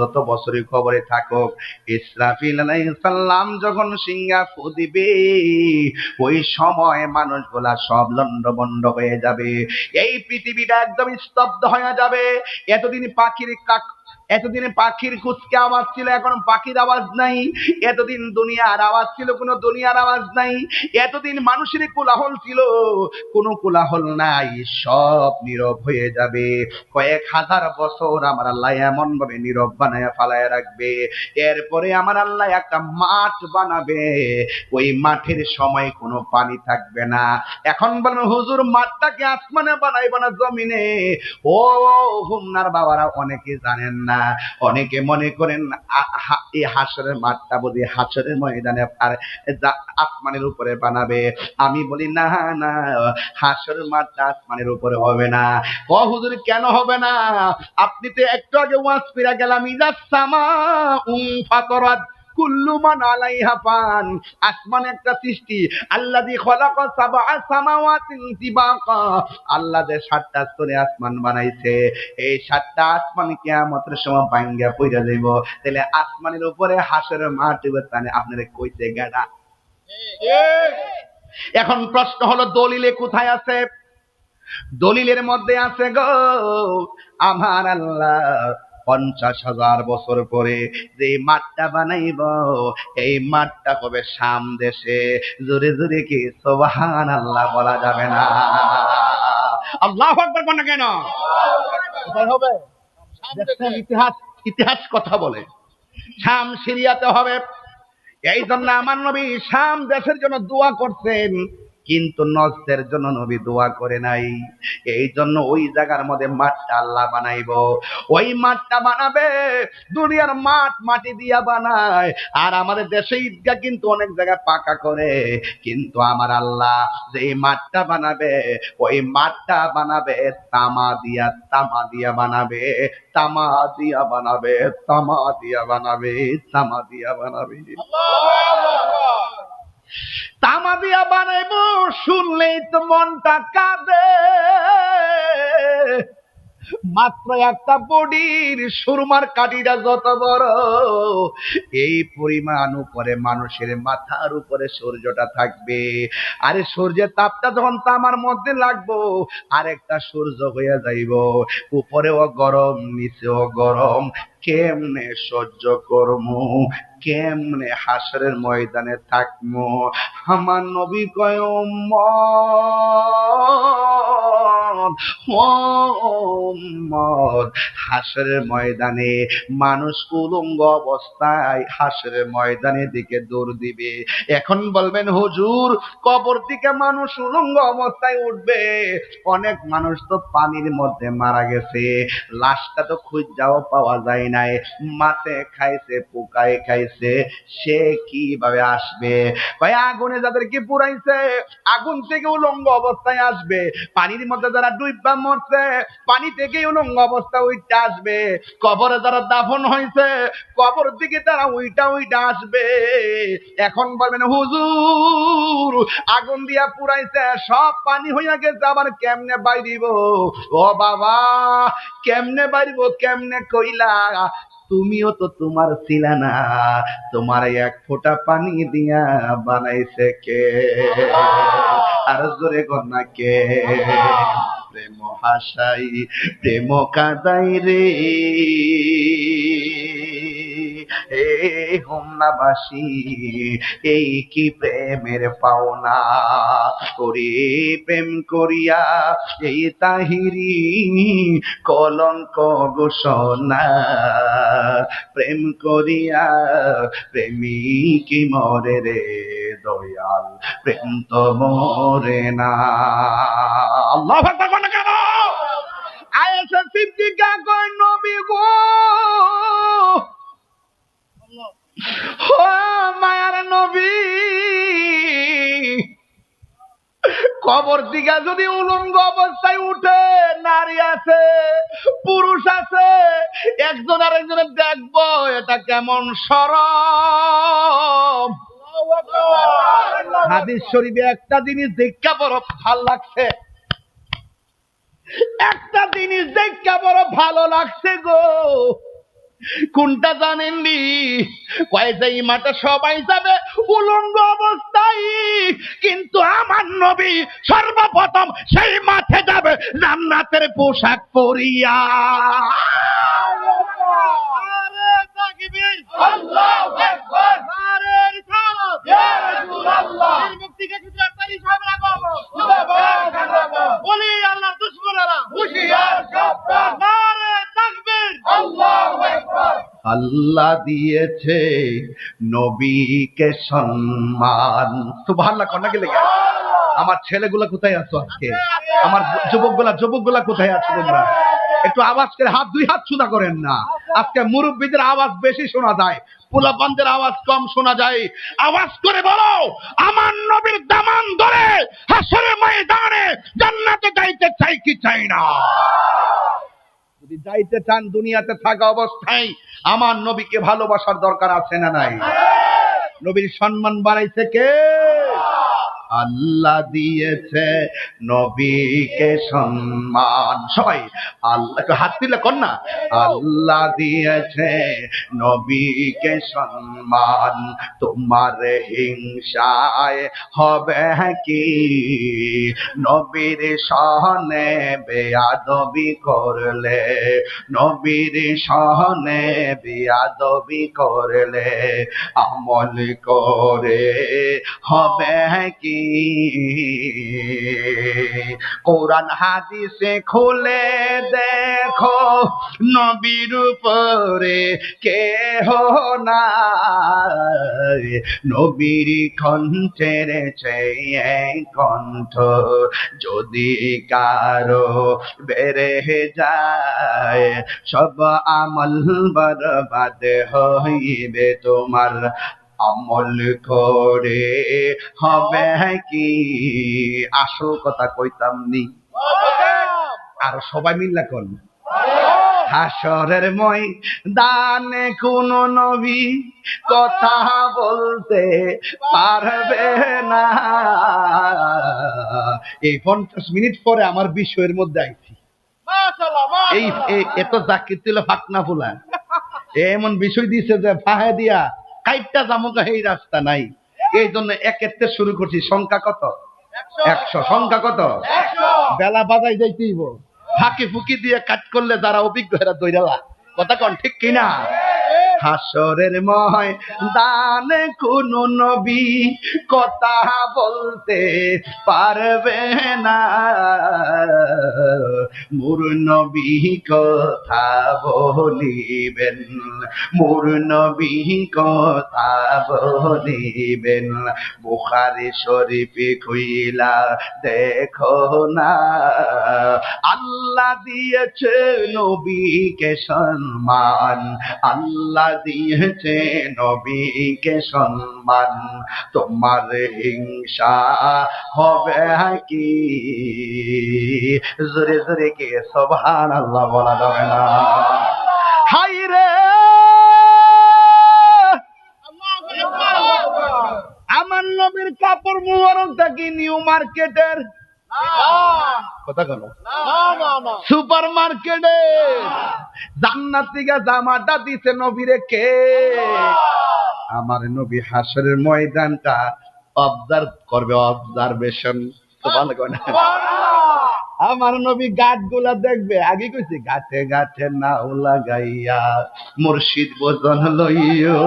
যত বছরই খবরে থাকুক, ইসরাফিল সাল্লাম যখন সিঙ্গা ফু দিবে, ওই সময় মানুষগুলা সব লন্ডবন্ড হয়ে যাবে। এই পৃথিবীটা একদম স্তব্ধ হয়ে যাবে। এতদিন পাখির কাক এতদিন পাখির কুচকে আওয়াজ ছিল, এখন পাখির আওয়াজ নাই। এতদিন দুনিয়ার আওয়াজ ছিল, কোনো দুনিয়ার আওয়াজ নাই। এতদিন মানুষের কোলাহল ছিল, কোনো কোলাহল নাই, সব নীরব হয়ে যাবে। কয়েক হাজার বছর আমার আল্লাহ এমন ভাবে নীরব বানায়, ফালায় রাখবে। এরপরে আমার আল্লাহ একটা মাঠ বানাবে। ওই মাঠের সময় কোনো পানি থাকবে না। এখন বলেন, হুজুর, মাঠটাকে আসমানে বানাইব না জমিনে? ও হুমনার বাবারা অনেকে জানেন না। অনেকে মনে করেন এই হাসরের মাঠটা বোধ হাসরের ময়দানে আর আসমানের উপরে বানাবে। আমি বলি, না না, হাসরের মাঠটা আসমানের উপরে হবে না। ও হুজুর, কেন হবে না? আপনি তো একটু আগে ওয়াজ ফিরা গেলাম ইজাস সামা উম ফাতরাত। কুল্লু মান আলাইহা ফান আসমান একটা সৃষ্টি। আল্লাযী খলাকা সাবআ সামাওয়াতিন আল্লাহ সাতটা স্তরে আসমান বানাইছে, এই সাতটা আসমান কিয়ামতের সময় যাইব। তাহলে আসমানের উপরে হাসের মাঠ তানে আপনারে কইতে গেডা। এখন প্রশ্ন হলো, দলিলে কোথায় আছে? দলিলের মধ্যে আছে গো, আমার আল্লাহ। পঞ্চাশ হাজার বছর পরে যে মাঠটা বানাইব এই মাঠটা হবে শাম দেশে? জোরে জোরে কি সোবাহান আল্লাহ বলা যাবে না? আল্লাহ আকবর কোন? কেন হবে। ইতিহাস ইতিহাস কথা বলে। শাম সিরিয়াতে হবে। এই জন্য আমার নবী শাম দেশের জন্য দোয়া করছেন। কিন্তু নজদের জন্য নবী দোয়া করে নাই। এই জন্য ওই জায়গার মধ্যে মাঠটা আল্লাহ বানাইব। ওই মাঠটা বানাবে, দুনিয়ার মাঠ মাটি দিয়া বানায়। আর আমাদের দেশে ঈদগাহ কিন্তু অনেক জায়গায় পাকা করে। কিন্তু আমার আল্লাহ যে এই মাঠটা বানাবে, ওই মাঠটা বানাবে, তামা দিয়া তামা দিয়া বানাবে, তামা দিয়া বানাবে, তামা দিয়া বানাবে, তামা দিয়া বানাবে। তামা দিয়া বানাইব শুনলেই তো মনটা কাঁদে। মাত্র একটা বডির সুরমার কাঠিটা যত বড়, এই পরিমাণ উপরে মানুষের মাথার উপরে সূর্যটা থাকবে। আরে সূর্যের তাপটা যখন তামার মধ্যে লাগবো, আরেকটা সূর্য হয়ে যাইব। উপরেও গরম, নিচেও গরম, কেমনে সহ্য করমু? কেমনে হাসরের ময়দানে থাকমু? আমার নবী কয় উম্মত হাসরের ময়দানে মানুষ উলঙ্গ অবস্থায় হাসরের ময়দানের দিকে দৌড় দিবে। এখন বলবেন, হুজুর, কবর থেকে মানুষ উলঙ্গ অবস্থায় উঠবে। অনেক মানুষ তো পানির মধ্যে মারা গেছে। লাশটা তো খুঁজাও পাওয়া যায় নাই। মাছে খাইছে, পোকায় খাইছে। সে কীভাবে আসবে? ভাই আগুনে যাদেরকে পুরাইছে আগুন থেকে উলঙ্গ অবস্থায় আসবে। পানির মধ্যে যারা মরছে পানি থেকে অবস্থা আসবে, কবরে যারা দাফন হয়েছে কবর দিকে তারা আসবে। এখন বলবেন, হুজুর, আগুন দিয়া পুরাইছে সব পানি হইয়া গেছে, আবার কেমনে বাইরিব? ও বাবা, কেমনে বাইরিব, কেমনে কইলা? তুমিও তো তোমার ছিল না, তোমার এক ফোঁটা পানি দিয়া বানাইছে কে? আর জোরে কন্যা কে? প্রেম হাসাই, প্রেম কাদাই রে। এ হোমনাবাসী, এই কি প্রেমের পাওনা? ওরে প্রেম করিয়া এই তাহিরি কলঙ্ক ঘোষণা। প্রেম করিয়া প্রেমিক মরে রে। দয়াল, প্রেম তো মরে না। আল্লাহ কেন? আয়েশা সিদ্দিকা কয়, নবী গো। মায়ার নবী। কবর দিকে যদি উলঙ্গ অবস্থায় উঠে, নারী আছে, পুরুষ আছে, একজন আরেকজনের দেখব, এটা কেমন সরম হাদিস শরীফে একটা জিনিস দেখা বড় ভালো লাগছে। একটা জিনিস দেখা বড় ভালো লাগছে গো। কোনটা জানেননি? কয় যে এই মাঠে সবাই যাবে উলঙ্গ অবস্থায়। কিন্তু আমার নবী সর্বপ্রথম সেই মাঠে যাবে জান্নাতের পোশাক পরিয়া। তাকবীর আল্লাহু আকবার। আরে রিসালাত ইয়া রাসূলুল্লাহ। এই মুক্তিকে সাহেব রাখো জিন্দাবাদ জিন্দাবাদ বলি আল্লাহর দুশমনেরা। হুশিয়ার সাবধান আরে তাকবীর আল্লাহু আকবার। আল্লাহ দিয়েছে নবীকে সম্মান। সুবহানাল্লাহ কন্যাকে লেগে? আমার ছেলেগুলা কোথায় আছো আজকে? আমার যুবকগুলা যুবকগুলা কোথায় আছো তোমরা? একটু আওয়াজ করে হাত, দুই হাত সুদা করেন না। আজকে মুরব্বীদের আওয়াজ বেশি শোনা যায়, পোলাপানদের আওয়াজ কম শোনা যায়। আওয়াজ করে বলো, আমার নবীর দামান ধরে হাসরে ময়দানে জান্নাতে যাইতে চাই কি চাই না? যদি যাইতে চান দুনিয়াতে থাকা অবস্থায়, আমার নবীকে ভালোবাসার দরকার আছে না নাই? নবীর সম্মান বাড়াইছে কে? আল্লাহ দিয়েছে নবীকে সম্মান। সবাই, আল্লাহ হাত দিলে কর না। আল্লাহ দিয়েছে নবীকে সম্মান। তোমার হিংসায় হবে কি? নবীর সহনে বেয়াদবি করলে, নবীর সহনে বেয়াদবি করলে আমল করে হবে কি? কোরআন হাদিসে খুলে দেখো, নবীর উপরে কে না নবীর কণ্ঠের কণ্ঠ যদি কারও বেড়ে যায়, সব আমল বরবাদ হইবে তোমার। আমল করে হবে কি? আসল কথা কইতাম নি। আর সবাই মিল্লা কোন। হাসরের মই দানে কোন নবী কথা বলতে পারবে না। এই পঞ্চাশ মিনিট পরে আমার বিষয়ের মধ্যে আইছি। এই- এত জাকির ছিল ফাকনা ফুলা। এমন বিষয় দিছে যে ফাহে দিয়া কাইটটা জামুকা এই রাস্তা নাই। এই জন্য একের শুরু করছি। সংখ্যা কত? একশো। সংখ্যা কত? বেলা বাজাই যাইতেইব। ফাঁকি ফুকি দিয়ে কাট করলে যারা অভিজ্ঞ এরা দৈরালা কথা কন ঠিক কিনা? হাসরের ময় দানে কোন নবী কথা বলতে পারবে না। মোর নবী কথা বলিবেন, মোর নবী কথা বলিবেন। বুখারি শরীফে খুইলা দেখো না, আল্লাহ দিয়েছে নবীকে সম্মান, আল্লাহ দিয়েছে নবীকে সম্মান। তোমার হিংসা হবে কি? জোরে কে সবহান আল্লাহ বলা যাবে না। হাই রে! আমার নবীর কাপড় মুবারক থাকি নিউ মার্কেটের। সুপার মার্কেটে জামাটা দিছে কে? আমার নবী হাসরের ময়দানটা অবজার্ভ করবে অবজারভেশন তো ভালো করে না? আমার নবী গাছগুলা দেখবে। আগে কইছে গাছে গাছে নাও লাগাইয়া মুর্শিদ বোজন লইও।